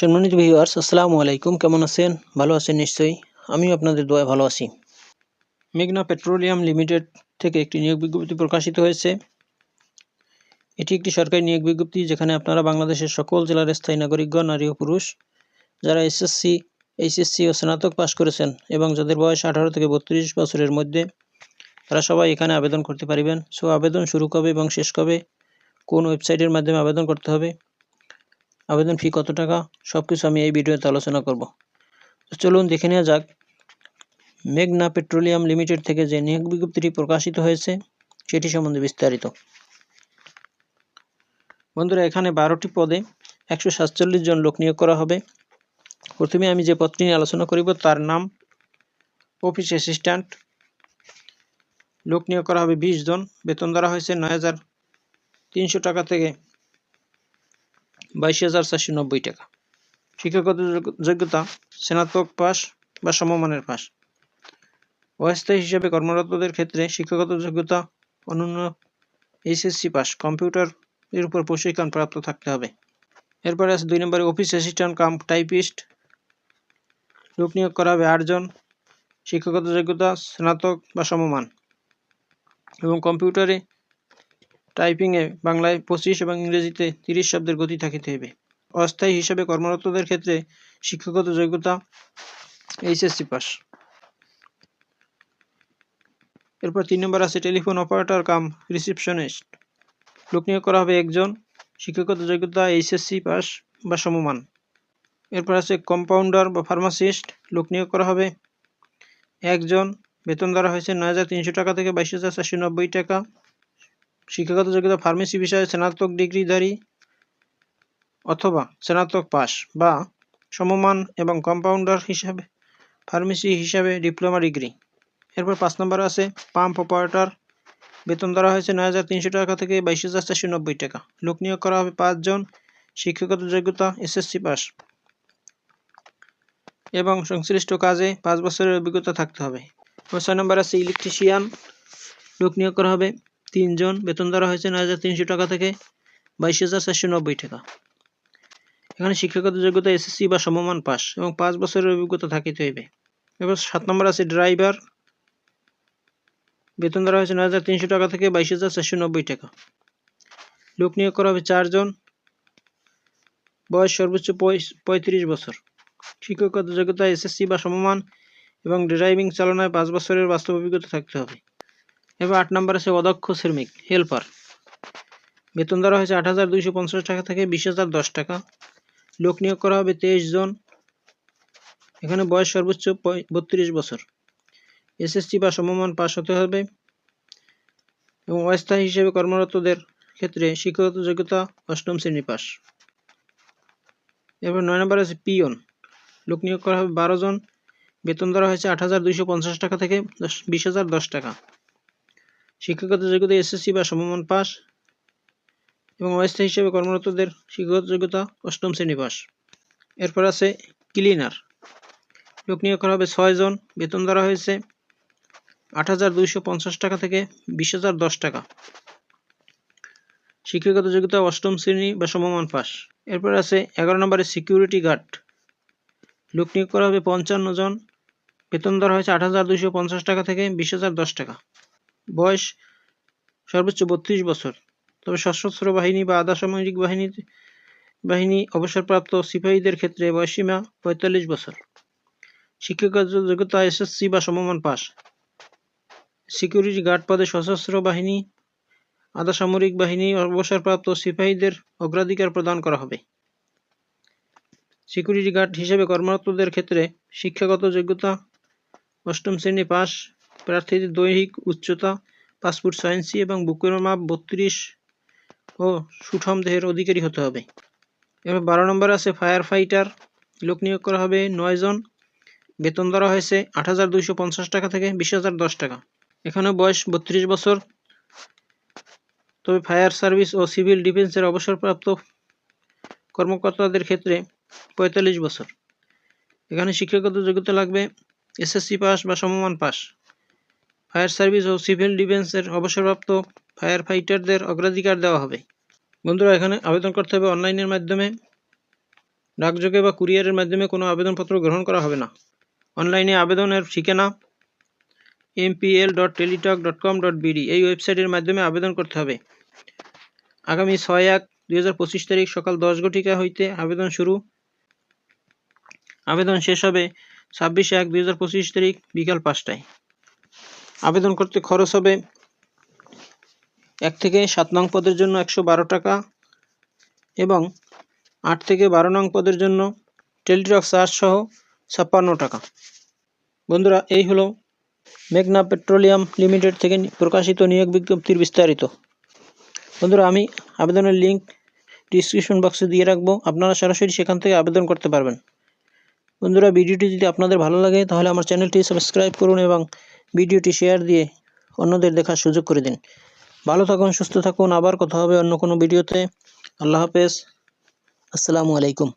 সম্মানিত ভিউয়ার্স আসসালামু আলাইকুম। কেমন আছেন? ভালো আছেন নিশ্চয়ই। আমিও আপনাদের দোয়ায় ভালো আছি। মেঘনা পেট্রোলিয়াম লিমিটেড থেকে একটি নিয়োগ বিজ্ঞপ্তি প্রকাশিত হয়েছে। এটি একটি সরকারি নিয়োগ বিজ্ঞপ্তি যেখানে আপনারা বাংলাদেশের সকল জেলার স্থায়ী নাগরিকগণ, নারী ও পুরুষ, যারা এসএসসি এইচএসসি ও স্নাতক পাশ করেছেন এবং যাদের বয়স আঠারো থেকে বত্রিশ বছরের মধ্যে, তারা সবাই এখানে আবেদন করতে পারিবেন। সো আবেদন শুরু কবে এবং শেষ কবে, কোন ওয়েবসাইটের মাধ্যমে আবেদন করতে হবে আবেদন ফি কত টাকা? সব কিছু আমি এই ভিডিওতে আলোচনা করব। চলুন দেখে নেওয়া যাক। মেঘনা পেট্রোলিয়াম লিমিটেড থেকে যে নিয়োগ বিজ্ঞপ্তিটি প্রকাশিত হয়েছে, সেটি সম্বন্ধে বিস্তারিত। বন্ধুরা, এখানে বারোটি পদে একশো সাতচল্লিশ জন লোক নিয়োগ করা হবে। প্রথমে আমি যে পদটি নিয়ে আলোচনা করিব, তার নাম অফিস অ্যাসিস্ট্যান্ট। লোক নিয়োগ করা হবে বিশ জন। বেতন ধরা হয়েছে নয় হাজার তিনশো টাকা থেকে বাইশ হাজার চারশো নব্বই টাকা। শিক্ষাগত যোগ্যতা, স্নাতক পাস বা সমমানের পাস অস্থায়ী হিসাবে কর্মরতদের ক্ষেত্রে শিক্ষাগত যোগ্যতা অনন্য এইচএসসি পাস কম্পিউটার এর উপর প্রশিক্ষণ প্রাপ্ত থাকতে হবে। এরপরে আছে দুই নম্বরে অফিস অ্যাসিস্ট্যান্ট, কাম টাইপিস্ট। লোক নিয়োগ করা হবে আটজন শিক্ষাগত যোগ্যতা, স্নাতক বা সমমান। এবং কম্পিউটারে টাইপিংয়ে বাংলায় পঁচিশ এবং ইংরেজিতে তিরিশ শব্দের গতি থাকিতে হবে অস্থায়ী হিসাবে কর্মরতদের ক্ষেত্রে শিক্ষাগত যোগ্যতা এইচএসসি পাস। এরপর তিন নম্বর আছে টেলিফোন অপারেটর কাম রিসিপশনিস্ট। লোক নিয়োগ করা হবে একজন, শিক্ষাগত যোগ্যতা এইচএসসি পাস বা সমমান। এরপর আছে কম্পাউন্ডার বা ফার্মাসিস্ট, লোক নিয়োগ করা হবে একজন, বেতন ধরা হয়েছে নয় হাজার তিনশো টাকা থেকে বাইশ হাজার চারশো নব্বই টাকা। শিক্ষাগত যোগ্যতা ফার্মেসি বিষয়ে স্নাতক ডিগ্রিধারী অথবা স্নাতক পাস বা সমমান এবং কম্পাউন্ডার হিসাবে ফার্মেসি হিসাবে ডিপ্লোমা ডিগ্রি এরপর পাঁচ নম্বর আছে পাম্প অপারেটর বেতন ধরা হয়েছে নয় হাজার তিনশো টাকা থেকে বাইশ হাজার চারশো নব্বই টাকা। লোক নিয়োগ করা হবে পাঁচজন শিক্ষাগত যোগ্যতা এসএসসি পাস এবং সংশ্লিষ্ট কাজে পাঁচ বছরের অভিজ্ঞতা থাকতে হবে। ছয় নম্বর আছে ইলেকট্রিশিয়ান লোক নিয়োগ করা হবে তিনজন বেতন ধরা হয়েছে নয় হাজার তিনশো টাকা থেকে বাইশ হাজার চারশো নব্বই টাকা। এখানে শিক্ষাগত যোগ্যতা এসএসসি বা সমমান পাস এবং পাঁচ বছরের অভিজ্ঞতা থাকিতে হইবে। এবার সাত নম্বর আছে ড্রাইভার। বেতন ধরা হয়েছে নয় হাজার তিনশো টাকা থেকে বাইশ হাজার চারশো নব্বই টাকা। লোক নিয়োগ করা হবে চারজন বয়স সর্বোচ্চ পঁয়ত্রিশ বছর। শিক্ষাগত যোগ্যতা এসএসসি বা সমমান এবং ড্রাইভিং চালনায় পাঁচ বছরের বাস্তব অভিজ্ঞতা থাকতে হবে। এবার আট নম্বর আছে অদক্ষ শ্রমিক, হেল্পার। বেতন ধরা হয়েছে আট হাজার দুইশো পঞ্চাশ টাকা থেকে বিশ হাজার দশ টাকা। লোক নিয়োগ করা হবে তেইশ জন। এখানে বয়স সর্বোচ্চ বত্রিশ বছর। এসএসসি বা সমমান পাস হতে হবে। এবং অস্থায়ী হিসেবে কর্মরতদের ক্ষেত্রে শিক্ষাগত যোগ্যতা অষ্টম শ্রেণি পাস এরপর নয় নম্বর আছে পিয়ন। লোক নিয়োগ করা হবে বারো জন। বেতন ধরা হয়েছে আট হাজার দুইশো পঞ্চাশ টাকা থেকে দশ বিশ হাজার দশ টাকা। শিক্ষাগত যোগ্যতা এসএসসি বা সমমান পাস এবং অস্থায়ী হিসেবে কর্মরতদের শিক্ষাগত যোগ্যতা অষ্টম শ্রেণি পাস। এরপর আছে ক্লিনার। লোক নিয়োগ করা হবে ছয়জন বেতন ধরা হয়েছে আট হাজার দুইশো পঞ্চাশ টাকা থেকে বিশ হাজার দশ টাকা। শিক্ষাগত যোগ্যতা অষ্টম শ্রেণি বা সমমান পাস। এরপর আছে এগারো নম্বরে সিকিউরিটি গার্ড। লোক নিয়োগ করা হবে পঞ্চান্ন জন, বেতন ধরা হয়েছে আট হাজার দুইশো পঞ্চাশ টাকা থেকে বিশ হাজার দশ টাকা। বয়স সর্বোচ্চ বত্রিশ বছর। তবে সশস্ত্র বাহিনী বা আধা সামরিক বাহিনী বাহিনী অবসরপ্রাপ্ত সিপাহীদের ক্ষেত্রে বয়সীমা পঁয়তাল্লিশ বছর। শিক্ষাগত যোগ্যতা এসএসসি বা সমমান পাস। সিকিউরিটি গার্ড পদে সশস্ত্র বাহিনী, আধা সামরিক বাহিনী অবসরপ্রাপ্ত সিপাহীদের অগ্রাধিকার প্রদান করা হবে। সিকিউরিটি গার্ড হিসেবে কর্মরতদের ক্ষেত্রে শিক্ষাগত যোগ্যতা অষ্টম শ্রেণি পাস প্রার্থীদের দৈহিক উচ্চতা ছয় ইঞ্চি এবং বুকের মাপ বত্রিশ ও সুঠম দেহের অধিকারী হতে হবে। এবার বারো নম্বর আছে ফায়ার ফাইটার লোক নিয়োগ করা হবে নয় জন। বেতন ধরা হয়েছে আট হাজার দুইশো পঞ্চাশ টাকা থেকে বিশ হাজার দশ টাকা। এখানে বয়স বত্রিশ বছর। তবে ফায়ার সার্ভিস ও সিভিল ডিফেন্সের অবসরপ্রাপ্ত কর্মকর্তাদের ক্ষেত্রে পঁয়তাল্লিশ বছর। এখানে শিক্ষাগত যোগ্যতা লাগবে এসএসসি পাস বা সমমান পাস। ফায়ার সার্ভিস ও সিভিল ডিফেন্সের অবসরপ্রাপ্ত ফায়ার ফাইটারদের অগ্রাধিকার দেওয়া হবে। বন্ধুরা, এখানে আবেদন করতে হবে অনলাইনের মাধ্যমে। ডাকযোগে বা কুরিয়ারের মাধ্যমে কোনো আবেদনপত্র গ্রহণ করা হবে না। অনলাইনে আবেদনের ঠিকানা MPL dot Teletalk dot com dot BD এই ওয়েবসাইটের মাধ্যমে আবেদন করতে হবে। আগামী ছয় এক দুই তারিখ সকাল দশ ঘটিকা হইতে আবেদন শুরু। আবেদন শেষ হবে ছাব্বিশ এক দুই তারিখ বিকাল পাঁচটায়। আবেদন করতে খরচ হবে এক থেকে সাত নং পদের জন্য একশো বারো টাকা এবং আট থেকে বারো নং পদের জন্য টেলিটক চার্জ সহ ছাপ্পান্ন টাকা। বন্ধুরা, এই হলো মেঘনা পেট্রোলিয়াম লিমিটেড থেকে প্রকাশিত নিয়োগ বিজ্ঞপ্তির বিস্তারিত। বন্ধুরা, আমি আবেদনের লিঙ্ক ডিসক্রিপশন বক্সে দিয়ে রাখব। আপনারা সরাসরি সেখান থেকে আবেদন করতে পারবেন। বন্ধুরা, ভিডিওটি যদি আপনাদের ভালো লাগে, তাহলে আমার চ্যানেলটি সাবস্ক্রাইব করুন এবং ভিডিওটি শেয়ার দিয়ে অন্যদের দেখার সুযোগ করে দিন। ভালো থাকুন, সুস্থ থাকুন। আবার কথা হবে অন্য কোনো ভিডিওতে। আল্লাহ হাফেজ। আসসালামু আলাইকুম।